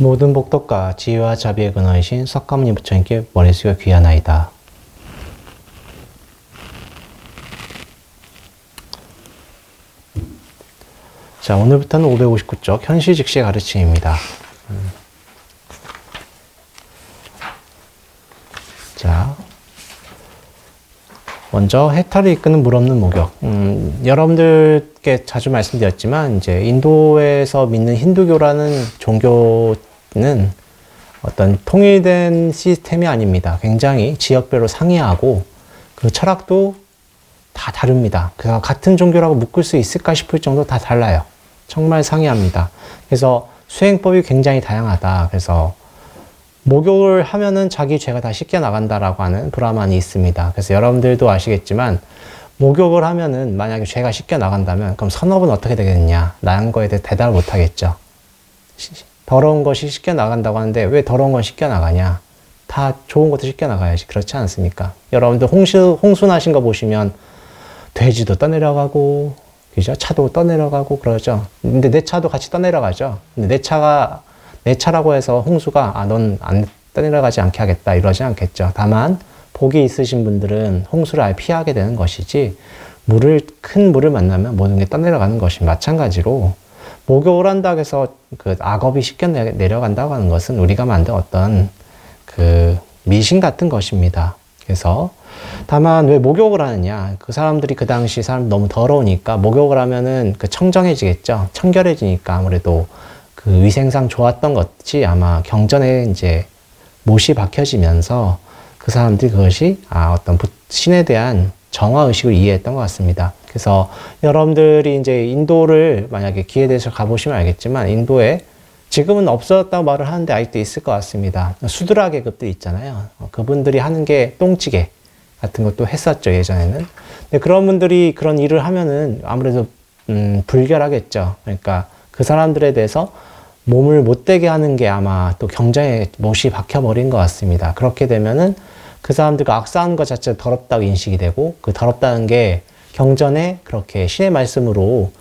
모든 복덕과 지혜와 자비의 근원이신 석가모니 부처님께 머리 숙여 귀하나이다. 자, 오늘부터는 559쪽 현실 즉시 가르침입니다. 음. 자, 먼저 해탈을 이끄는 물 없는 목욕. 음, 여러분들께 자주 말씀드렸지만, 이제 인도에서 믿는 힌두교라는 종교 는 어떤 통일된 시스템이 아닙니다. 굉장히 지역별로 상이하고 그 철학도 다 다릅니다. 그래서 같은 종교라고 묶을 수 있을까 싶을 정도 다 달라요. 정말 상이합니다. 그래서 수행법이 굉장히 다양하다. 그래서 목욕을 하면은 자기 죄가 다 씻겨 나간다라고 하는 브라만이 있습니다. 그래서 여러분들도 아시겠지만 목욕을 하면은 만약에 죄가 씻겨 나간다면 그럼 선업은 어떻게 되겠느냐? 나은 거에 대해 대답을 못 하겠죠. 더러운 것이 씻겨 나간다고 하는데 왜 더러운 건 씻겨 나가냐? 다 좋은 것도 씻겨 나가야지. 그렇지 않습니까? 여러분들 홍수, 홍순하신 거 보시면 돼지도 떠내려가고, 그죠? 차도 떠내려가고 그러죠. 근데 내 차도 같이 떠내려가죠. 근데 내 차가, 내 차라고 해서 홍수가, 아, 넌 안 떠내려가지 않게 하겠다. 이러지 않겠죠. 다만, 복이 있으신 분들은 홍수를 아예 피하게 되는 것이지, 물을, 큰 물을 만나면 모든 게 떠내려가는 것이 마찬가지로, 목욕을 한다고 해서 그 악업이 쉽게 내려간다고 하는 것은 우리가 만든 어떤 그 미신 같은 것입니다. 그래서 다만 왜 목욕을 하느냐? 그 사람들이 그 당시 사람 너무 더러우니까 목욕을 하면은 그 청정해지겠죠. 청결해지니까 아무래도 그 위생상 좋았던 것이 아마 경전에 이제 못이 박혀지면서 그 사람들이 그것이 아 어떤 신에 대한 정화 의식을 이해했던 것 같습니다. 그래서 여러분들이 이제 인도를 만약에 기회 되서 가보시면 알겠지만 인도에 지금은 없어졌다고 말을 하는데 아직도 있을 것 같습니다. 수드라 계급들 있잖아요. 어, 그분들이 하는 게 똥찌개 같은 것도 했었죠, 예전에는. 근데 그런 분들이 그런 일을 하면은 아무래도, 음, 불결하겠죠. 그러니까 그 사람들에 대해서 몸을 못되게 하는 게 아마 또 경쟁에 못이 박혀버린 것 같습니다. 그렇게 되면은 그 사람들과 악사하는 것 자체가 더럽다고 인식이 되고 그 더럽다는 게 경전에 그렇게 신의 말씀으로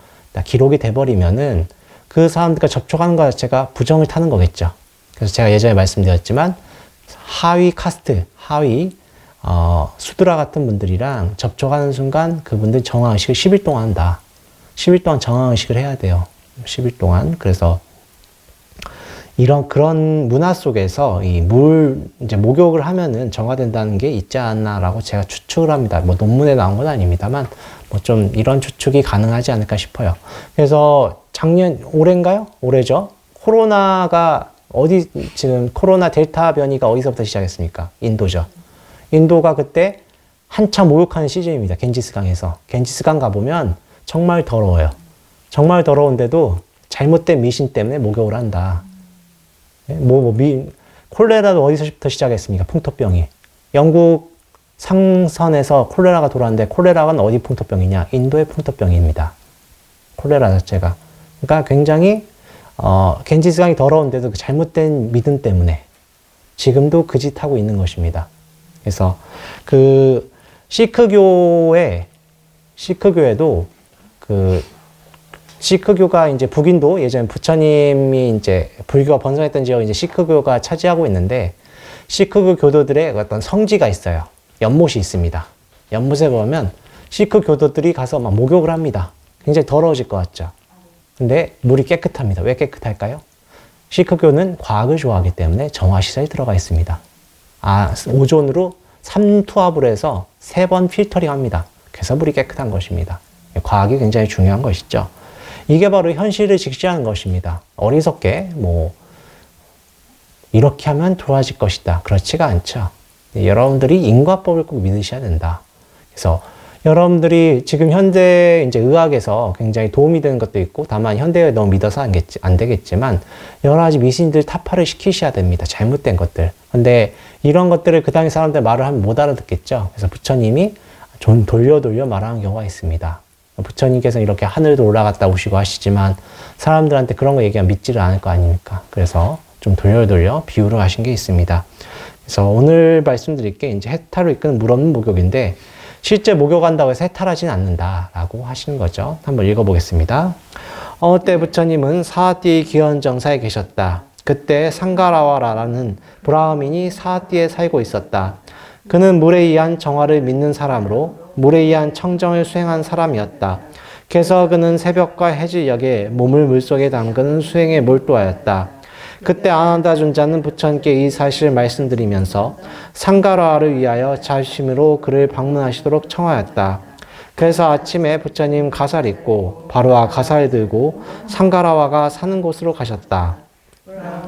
기록이 돼버리면은 그 사람들과 접촉하는 것 자체가 부정을 타는 거겠죠. 그래서 제가 예전에 말씀드렸지만 하위 카스트, 하위 어, 수드라 같은 분들이랑 접촉하는 순간 그분들 정화의식을 10일 동안 한다. 10일 동안 정화의식을 해야 돼요. 10일 동안. 그래서 이런 그런 문화 속에서 이 물 이제 목욕을 하면은 정화된다는 게 있지 않나라고 제가 추측을 합니다. 뭐 논문에 나온 건 아닙니다만 뭐 좀 이런 추측이 가능하지 않을까 싶어요. 그래서 작년 올해인가요? 올해죠. 코로나가 어디 지금 코로나 델타 변이가 어디서부터 시작했습니까? 인도죠. 인도가 그때 한참 목욕하는 시즌입니다. 겐지스강에서 겐지스강 가보면 정말 더러워요. 정말 더러운데도 잘못된 미신 때문에 목욕을 한다. 뭐, 뭐 미, 콜레라도 어디서부터 시작했습니까? 풍토병이. 영국 상선에서 콜레라가 돌아왔는데 콜레라가 어디 풍토병이냐? 인도의 풍토병입니다. 콜레라 자체가. 그러니까 굉장히 어, 겐지스강이 더러운데도 그 잘못된 믿음 때문에 지금도 그 짓 하고 있는 것입니다. 그래서 그 시크교회 시크교회도 그 시크교가 이제 북인도 예전 부처님이 이제 불교가 번성했던 지역 이제 시크교가 차지하고 있는데 시크교 교도들의 어떤 성지가 있어요. 연못이 있습니다. 연못에 보면 시크 교도들이 가서 막 목욕을 합니다. 굉장히 더러워질 것 같죠. 근데 물이 깨끗합니다. 왜 깨끗할까요? 시크교는 과학을 좋아하기 때문에 정화시설이 들어가 있습니다. 아, 오존으로 3투압을 해서 세번 필터링 합니다. 그래서 물이 깨끗한 것입니다. 과학이 굉장히 중요한 것이죠. 이게 바로 현실을 직시하는 것입니다. 어리석게 뭐 이렇게 하면 좋아질 것이다. 그렇지가 않죠. 여러분들이 인과법을 꼭 믿으셔야 된다. 그래서 여러분들이 지금 현대 이제 의학에서 굉장히 도움이 되는 것도 있고 다만 현대에 너무 믿어서 안, 겠지, 안 되겠지만 여러 가지 미신들 타파를 시키셔야 됩니다. 잘못된 것들. 근데 이런 것들을 그 당시 사람들 말을 하면 못 알아듣겠죠. 그래서 부처님이 좀 돌려 돌려 말하는 경우가 있습니다. 부처님께서 이렇게 하늘도 올라갔다 오시고 하시지만 사람들한테 그런 거 얘기하면 믿지를 않을 거 아닙니까? 그래서 좀 돌려 돌려 비유를 하신 게 있습니다. 그래서 오늘 말씀드릴 게 이제 해탈을 이끄는 물 없는 목욕인데 실제 목욕한다고 해서 해탈하진 않는다라고 하시는 거죠. 한번 읽어보겠습니다. 어느 때 부처님은 사띠 기원정사에 계셨다. 그때 상가라와라는 브라흐민이 사띠에 살고 있었다. 그는 물에 의한 정화를 믿는 사람으로 물에 의한 청정을 수행한 사람이었다. 그래서 그는 새벽과 해질녘에 몸을 물속에 담그는 수행에 몰두하였다. 그때 아난다 존자는 부처님께 이 사실을 말씀드리면서 상가라를 위하여 자심으로 그를 방문하시도록 청하였다. 그래서 아침에 부처님 가살 입고 바로와 가살 들고 상가라와가 사는 곳으로 가셨다.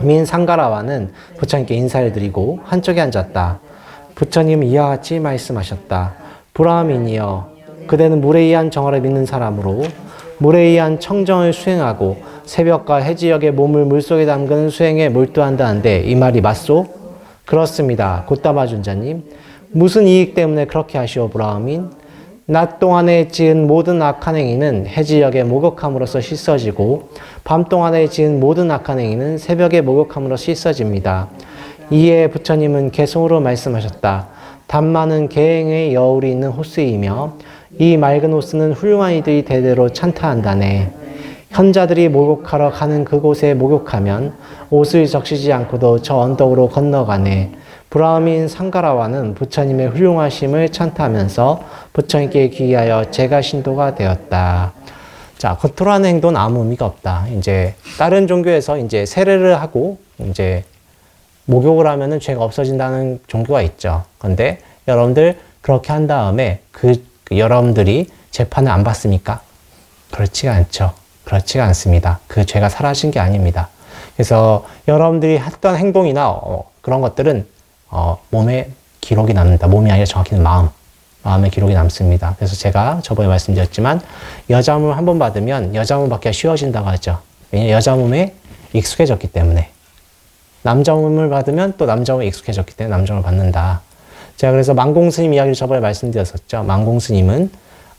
민 상가라와는 부처님께 인사를 드리고 한쪽에 앉았다. 부처님 이와 같이 말씀하셨다. 브라민이여 그대는 물에 의한 정화를 믿는 사람으로 물에 의한 청정을 수행하고 새벽과 해지역의 몸을 물속에 담그는 수행에 몰두한다는데 이 말이 맞소? 그렇습니다. 곧다마 준 자님. 무슨 이익 때문에 그렇게 하시오 브라민? 낮 동안에 지은 모든 악한 행위는 해지역의 목욕함으로써 씻어지고 밤 동안에 지은 모든 악한 행위는 새벽의 목욕함으로 씻어집니다. 이에 부처님은 개성으로 말씀하셨다. 단마는 계행의 여울이 있는 호스이며 이 맑은 호스는 훌륭한 이들이 대대로 찬타한다네. 현자들이 목욕하러 가는 그곳에 목욕하면 옷을 적시지 않고도 저 언덕으로 건너가네. 브라민 상가라와는 부처님의 훌륭하심을 찬타하면서 부처님께 귀하여 제가 신도가 되었다. 자, 겉으로 하는 행동은 아무 의미가 없다. 이제 다른 종교에서 이제 세례를 하고 이제 목욕을 하면은 죄가 없어진다는 종교가 있죠. 근데 여러분들 그렇게 한 다음에 그, 그 여러분들이 재판을 안 받습니까? 그렇지가 않죠. 그렇지가 않습니다. 그 죄가 사라진 게 아닙니다. 그래서 여러분들이 했던 행동이나 어, 그런 것들은 어, 몸에 기록이 남는다. 몸이 아니라 정확히는 마음. 마음의 기록이 남습니다. 그래서 제가 저번에 말씀드렸지만 여자 몸을 한번 받으면 여자 몸 받기가 쉬워진다고 하죠. 왜냐하면 여자 몸에 익숙해졌기 때문에. 남자 몸을 받으면 또 몸에 익숙해졌기 때문에 남자 몸을 받는다. 제가 그래서 망공스님 이야기를 저번에 말씀드렸었죠. 망공스님은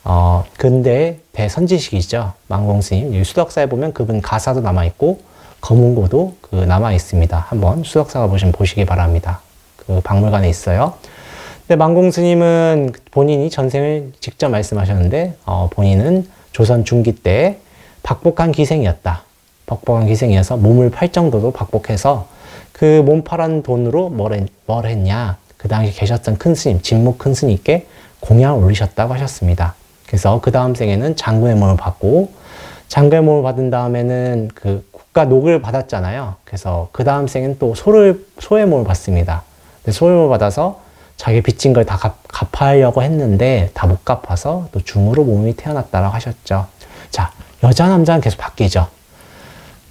어, 근대 대선지식이죠. 망공스님. 수덕사에 보면 그분 가사도 남아있고 검은고도 그 남아있습니다. 한번 수덕사가 보시면 보시기 바랍니다. 그 박물관에 있어요. 근데 망공 스님은 본인이 전생을 직접 말씀하셨는데 어, 본인은 조선 중기 때 박복한 기생이었다. 박복한 기생이어서 몸을 팔 정도로 박복해서 그몸 팔은 돈으로 뭘, 했, 뭘 했냐? 그 당시 계셨던 큰 스님, 진목 큰 스님께 공양을 올리셨다고 하셨습니다. 그래서 그 다음 생에는 장군의 몸을 받고 장군의 몸을 받은 다음에는 그 국가 녹을 받았잖아요. 그래서 그 다음 생엔 또 소를 소의 몸을 받습니다. 소유을 받아서 자기 빚진 걸 다 갚아려고 했는데 다 못 갚아서 또 중으로 몸이 태어났다라고 하셨죠. 자, 여자 남자는 계속 바뀌죠.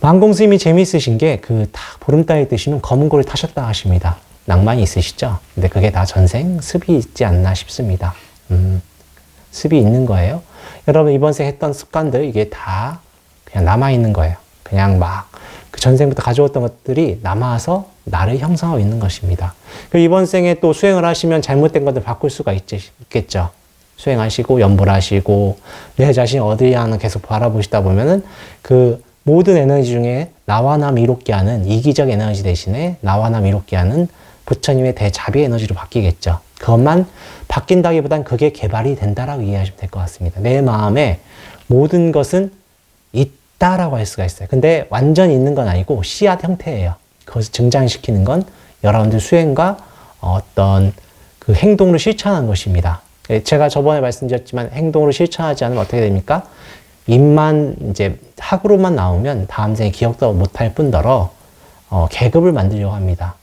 만공스님이 재미있으신 게그다 보름달이 뜨시면 검은 고를 타셨다 하십니다. 낭만이 있으시죠? 근데 그게 다 전생 습이 있지 않나 싶습니다. 음, 습이 있는 거예요. 여러분 이번 생 했던 습관들 이게 다 그냥 남아 있는 거예요. 그냥 막 그 전생부터 가져왔던 것들이 남아서 나를 형성하고 있는 것입니다. 이번 생에 또 수행을 하시면 잘못된 것들 바꿀 수가 있겠죠. 수행하시고 연보를 하시고 내 자신이 어디야 하는 계속 바라보시다 보면은 그 모든 에너지 중에 나와 남 이롭게 하는 이기적 에너지 대신에 나와 남 이롭게 하는 부처님의 대자비 에너지로 바뀌겠죠. 그것만 바뀐다기보단 그게 개발이 된다라고 이해하시면 될 것 같습니다. 내 마음에 모든 것은 있다라고 할 수가 있어요. 근데 완전히 있는 건 아니고 씨앗 형태예요. 그것을 증장시키는 건 여러분들 수행과 어떤 그 행동으로 실천하는 것입니다. 예, 제가 저번에 말씀드렸지만 행동으로 실천하지 않으면 어떻게 됩니까? 입만 이제 학으로만 나오면 다음 생에 기억도 못할 뿐더러 어, 계급을 만들려고 합니다.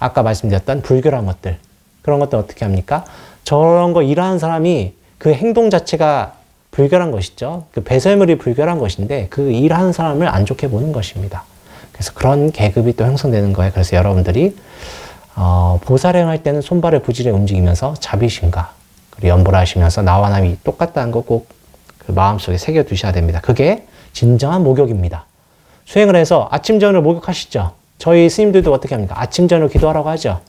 아까 말씀드렸던 불교란 것들 그런 것들 어떻게 합니까? 저런 거 일하는 사람이 그 행동 자체가 불결한 것이죠. 그 배설물이 불결한 것인데 그 일하는 사람을 안 좋게 보는 것입니다. 그래서 그런 계급이 또 형성되는 거예요. 그래서 여러분들이 어, 보살행 할 때는 손발을 부지런히 움직이면서 자비심과 그리고 연보를 하시면서 나와 남이 똑같다는 거꼭 그 마음속에 새겨 두셔야 됩니다. 그게 진정한 목욕입니다. 수행을 해서 아침 저녁을 목욕하시죠. 저희 스님들도 어떻게 합니까? 아침 저녁 기도하라고 하죠.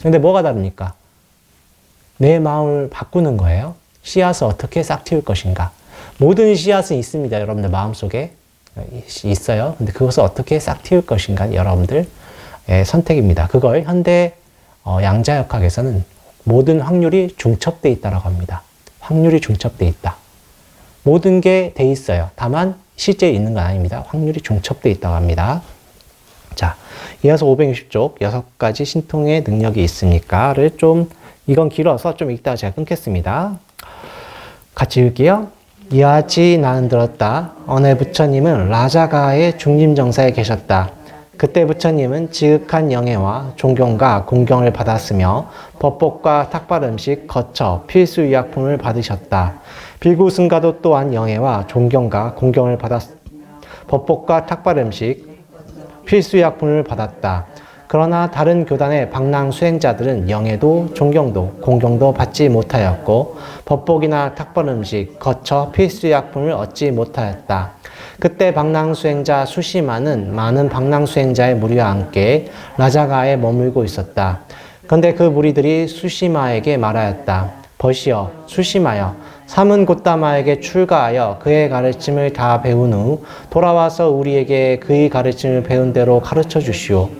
근데 뭐가 다릅니까? 내 마음을 바꾸는 거예요. 씨앗을 어떻게 싹 틔울 것인가. 모든 씨앗은 있습니다. 여러분들 마음속에. 있어요. 근데 그것을 어떻게 싹 틔울 것인가 여러분들의 선택입니다. 그걸 현대 어, 양자역학에서는 모든 확률이 중첩돼 있다라고 합니다. 확률이 중첩돼 있다. 모든 게 돼 있어요. 다만 실제 있는 건 아닙니다. 확률이 중첩돼 있다고 합니다. 자, 이어서 560쪽 여섯 가지 신통의 능력이 있습니까를 좀 이건 길어서 좀 읽다가 제가 끊겠습니다. 같이 읽게요. 이하지 나는 들었다. 어느 부처님은 라자가의 중림정사에 계셨다. 그때 부처님은 지극한 영예와 존경과 공경을 받았으며 법복과 탁발 음식 거쳐 필수 의약품을 받으셨다. 비구 승가도 또한 영예와 존경과 공경을 받았 법복과 탁발 음식 필수 의약품을 받았다. 그러나 다른 교단의 방랑 수행자들은 영예도 존경도 공경도 받지 못하였고 법복이나 탁발 음식 거쳐 필수 의약품을 얻지 못하였다. 그때 방랑 수행자 수시마는 많은 방랑 수행자의 무리와 함께 라자가에 머물고 있었다. 그런데 그 무리들이 수시마에게 말하였다. 버시어, 수시마여, 삼은 곧다마에게 출가하여 그의 가르침을 다 배운 후 돌아와서 우리에게 그의 가르침을 배운 대로 가르쳐 주시오.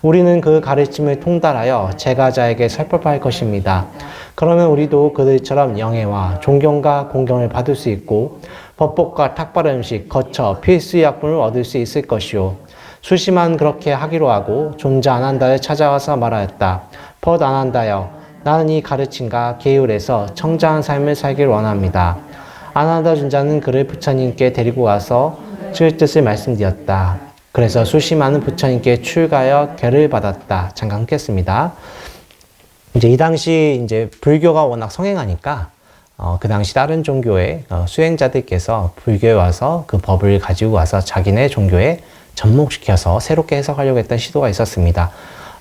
우리는 그 가르침을 통달하여 제가자에게 설법할 것입니다. 그러면 우리도 그들처럼 영예와 존경과 공경을 받을 수 있고 법복과 탁발 음식 거쳐 필수 약품을 얻을 수 있을 것이오. 수시만 그렇게 하기로 하고 존재 안한다를 찾아와서 말하였다. 벗 안한다여 나는 이 가르침과 계율에서 청정한 삶을 살길 원합니다. 아나다 존자는 그를 부처님께 데리고 와서 줄 뜻을 말씀드렸다. 그래서 수시마는 부처님께 출가하여 계를 받았다. 잠깐 끊겠습니다. 이제 이 당시 이제 불교가 워낙 성행하니까 어, 그 당시 다른 종교의 어, 수행자들께서 불교에 와서 그 법을 가지고 와서 자기네 종교에 접목시켜서 새롭게 해석하려고 했던 시도가 있었습니다.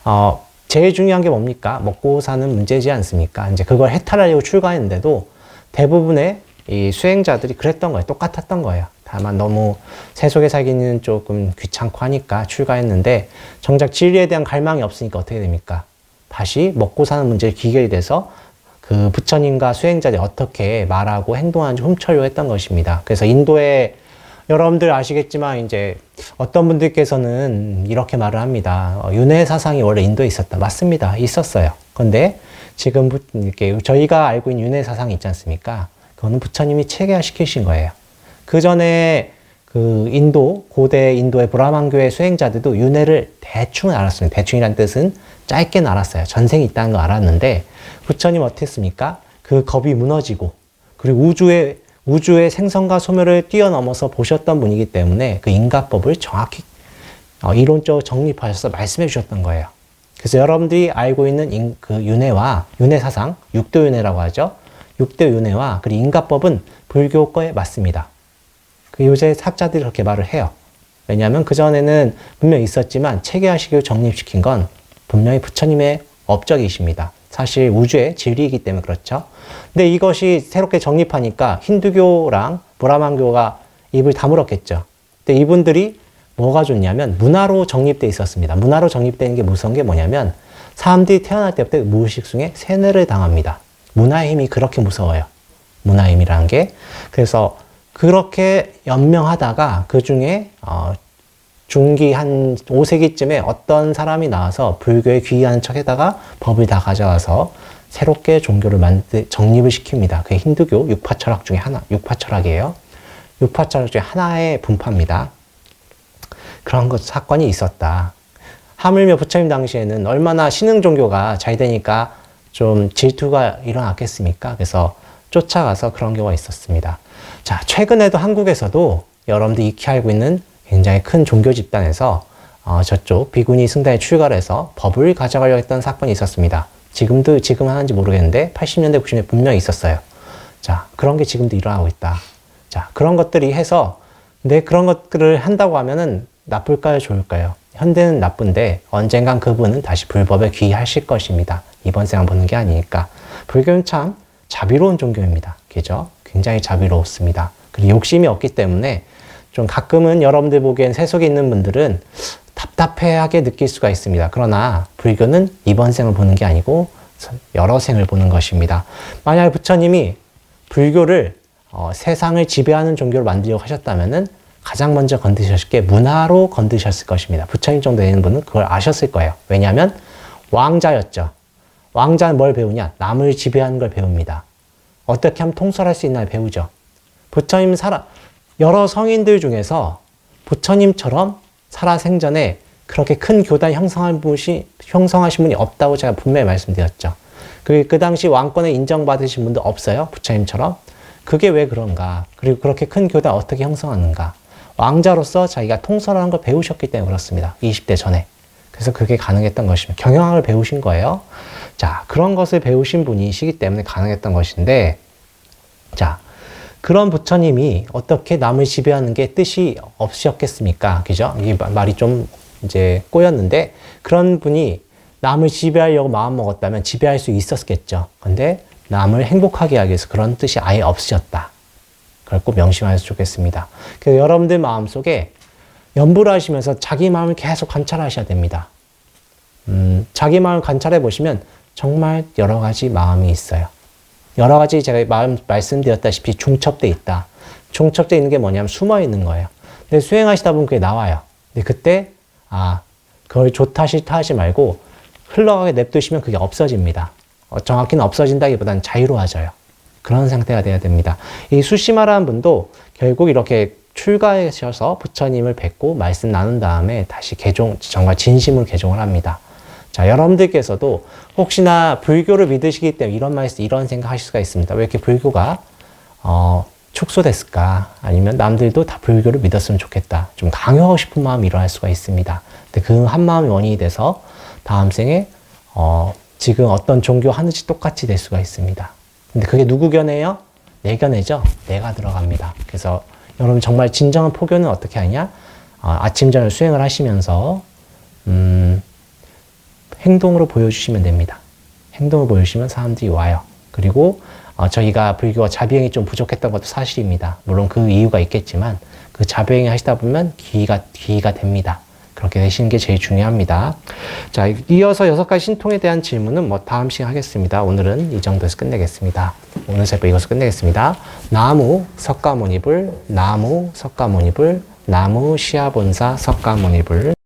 어, 제일 중요한 게 뭡니까? 먹고 사는 문제지 않습니까? 이제 그걸 해탈하려고 출가했는데도 대부분의 이 수행자들이 그랬던 거예요. 똑같았던 거예요. 다만 너무 세속에 살기는 조금 귀찮고 하니까 출가했는데 정작 진리에 대한 갈망이 없으니까 어떻게 됩니까? 다시 먹고 사는 문제에 기결이 돼서 그 부처님과 수행자들이 어떻게 말하고 행동하는지 훔쳐려고 했던 것입니다. 그래서 인도에 여러분들 아시겠지만 이제 어떤 분들께서는 이렇게 말을 합니다. 어, 윤회 사상이 원래 인도에 있었다. 맞습니다. 있었어요. 그런데 지금 이렇게 저희가 알고 있는 윤회 사상이 있지 않습니까? 그거는 부처님이 체계화시키신 거예요. 그 전에 그 인도 고대 인도의 브라만교회 수행자들도 윤회를 대충 알았습니다. 대충이란 뜻은 짧게는 알았어요. 전생이 있다는 거 알았는데 부처님 어떻게 했습니까? 그 겁이 무너지고 그리고 우주의 우주의 생성과 소멸을 뛰어넘어서 보셨던 분이기 때문에 그 인가법을 정확히 어, 이론적으로 정립하셔서 말씀해 주셨던 거예요. 그래서 여러분들이 알고 있는 인, 그 윤회와 윤회 사상, 육도 윤회라고 하죠. 육도 윤회와 그리고 인가법은 불교 거에 맞습니다. 그 요새 학자들이 그렇게 말을 해요. 왜냐하면 그 전에는 분명히 있었지만 체계화식을 정립시킨 건 분명히 부처님의 업적이십니다. 사실 우주의 진리이기 때문에 그렇죠. 근데 이것이 새롭게 정립하니까 힌두교랑 브라만교가 입을 다물었겠죠. 근데 이분들이 뭐가 좋냐면 문화로 정립돼 있었습니다. 문화로 정립되는 게 무서운 게 뭐냐면 사람들이 태어날 때부터 무의식 중에 세뇌를 당합니다. 문화의 힘이 그렇게 무서워요. 문화의 힘이라는 게. 그래서 그렇게 연명하다가 그 중에 어, 중기 한 5세기쯤에 어떤 사람이 나와서 불교에 귀의하는 척에다가 법을 다 가져와서 새롭게 종교를 만들, 정립을 시킵니다. 그게 힌두교 육파 철학 중에 하나, 육파 철학이에요. 육파 철학 중에 하나의 분파입니다. 그런 것, 사건이 있었다. 하물며 부처님 당시에는 얼마나 신흥 종교가 잘 되니까 좀 질투가 일어났겠습니까? 그래서 쫓아가서 그런 경우가 있었습니다. 자, 최근에도 한국에서도 여러분들이 익히 알고 있는 굉장히 큰 종교 집단에서 어, 저쪽 비구니 승단에 출가를 해서 법을 가져가려고 했던 사건이 있었습니다. 지금도 지금 하는지 모르겠는데 80년대 90년대 분명히 있었어요. 자 그런 게 지금도 일어나고 있다. 자 그런 것들이 해서 근데 그런 것들을 한다고 하면은 나쁠까요 좋을까요? 현대는 나쁜데 언젠간 그분은 다시 불법에 귀의하실 것입니다. 이번 생을 보는 게 아니니까 불교는 참 자비로운 종교입니다. 그죠? 굉장히 자비로웠습니다. 그리고 욕심이 없기 때문에 좀 가끔은 여러분들 보기엔 세속에 있는 분들은 답답해하게 느낄 수가 있습니다. 그러나 불교는 이번 생을 보는 게 아니고 여러 생을 보는 것입니다. 만약 부처님이 불교를 어, 세상을 지배하는 종교로 만들려고 하셨다면은 가장 먼저 건드셨을 게 문화로 건드셨을 것입니다. 부처님 정도 되는 분은 그걸 아셨을 거예요. 왜냐하면 왕자였죠. 왕자는 뭘 배우냐? 남을 지배하는 걸 배웁니다. 어떻게 하면 통솔할 수 있나 배우죠. 부처님 살아, 여러 성인들 중에서 부처님처럼 살아생전에 그렇게 큰 교단 형성한 분이, 형성하신 분이 없다고 제가 분명히 말씀드렸죠. 그, 그 당시 왕권을 인정받으신 분도 없어요. 부처님처럼. 그게 왜 그런가? 그리고 그렇게 큰 교단 어떻게 형성하는가? 왕자로서 자기가 통솔하는 걸 배우셨기 때문에 그렇습니다. 20대 전에. 그래서 그게 가능했던 것입니다. 경영학을 배우신 거예요. 자, 그런 것을 배우신 분이시기 때문에 가능했던 것인데, 자, 그런 부처님이 어떻게 남을 지배하는 게 뜻이 없으셨겠습니까? 그죠? 이 마- 말이 좀 이제 꼬였는데, 그런 분이 남을 지배하려고 마음 먹었다면 지배할 수 있었겠죠. 근데 남을 행복하게 하기 위해서 그런 뜻이 아예 없으셨다. 그걸 꼭 명심하셔서 좋겠습니다. 그래서 여러분들 마음 속에 연부를 하시면서 자기 마음을 계속 관찰하셔야 됩니다. 음, 자기 마음을 관찰해 보시면 정말 여러 가지 마음이 있어요. 여러 가지 제가 마음 말씀드렸다시피 중첩돼 있다. 중첩돼 있는 게 뭐냐면 숨어 있는 거예요. 근데 수행하시다 보면 그게 나와요. 근데 그때 아 그걸 좋다 싫다 하지 말고 흘러가게 냅두시면 그게 없어집니다. 어, 정확히는 없어진다기보다는 자유로워져요. 그런 상태가 돼야 됩니다. 이 수시마라는 분도 결국 이렇게 출가하셔서 부처님을 뵙고 말씀 나눈 다음에 다시 개종, 정말 진심으로 개종을 합니다. 자, 여러분들께서도 혹시나 불교를 믿으시기 때문에 이런 말씀, 이런 생각 하실 수가 있습니다. 왜 이렇게 불교가, 어, 축소됐을까? 아니면 남들도 다 불교를 믿었으면 좋겠다. 좀 강요하고 싶은 마음이 일어날 수가 있습니다. 근데 그 한 마음이 원인이 돼서 다음 생에, 어, 지금 어떤 종교 하는지 똑같이 될 수가 있습니다. 근데 그게 누구 견해예요? 내 견해죠. 내가 들어갑니다. 그래서 여러분 정말 진정한 포교는 어떻게 하냐? 어, 아침 저녁 수행을 하시면서 음, 행동으로 보여주시면 됩니다. 행동을 보여주시면 사람들이 와요. 그리고 어, 저희가 불교가 자비행이 좀 부족했던 것도 사실입니다. 물론 그 이유가 있겠지만 그 자비행이 하시다 보면 기가 기가 됩니다. 그렇게 되시는 게 제일 중요합니다. 자, 이어서 여섯 가지 신통에 대한 질문은 뭐 다음 시간 하겠습니다. 오늘은 이 정도에서 끝내겠습니다. 오늘 세법 이것을 끝내겠습니다. 나무 석가모니불, 나무 석가모니불, 나무 시아본사 석가모니불.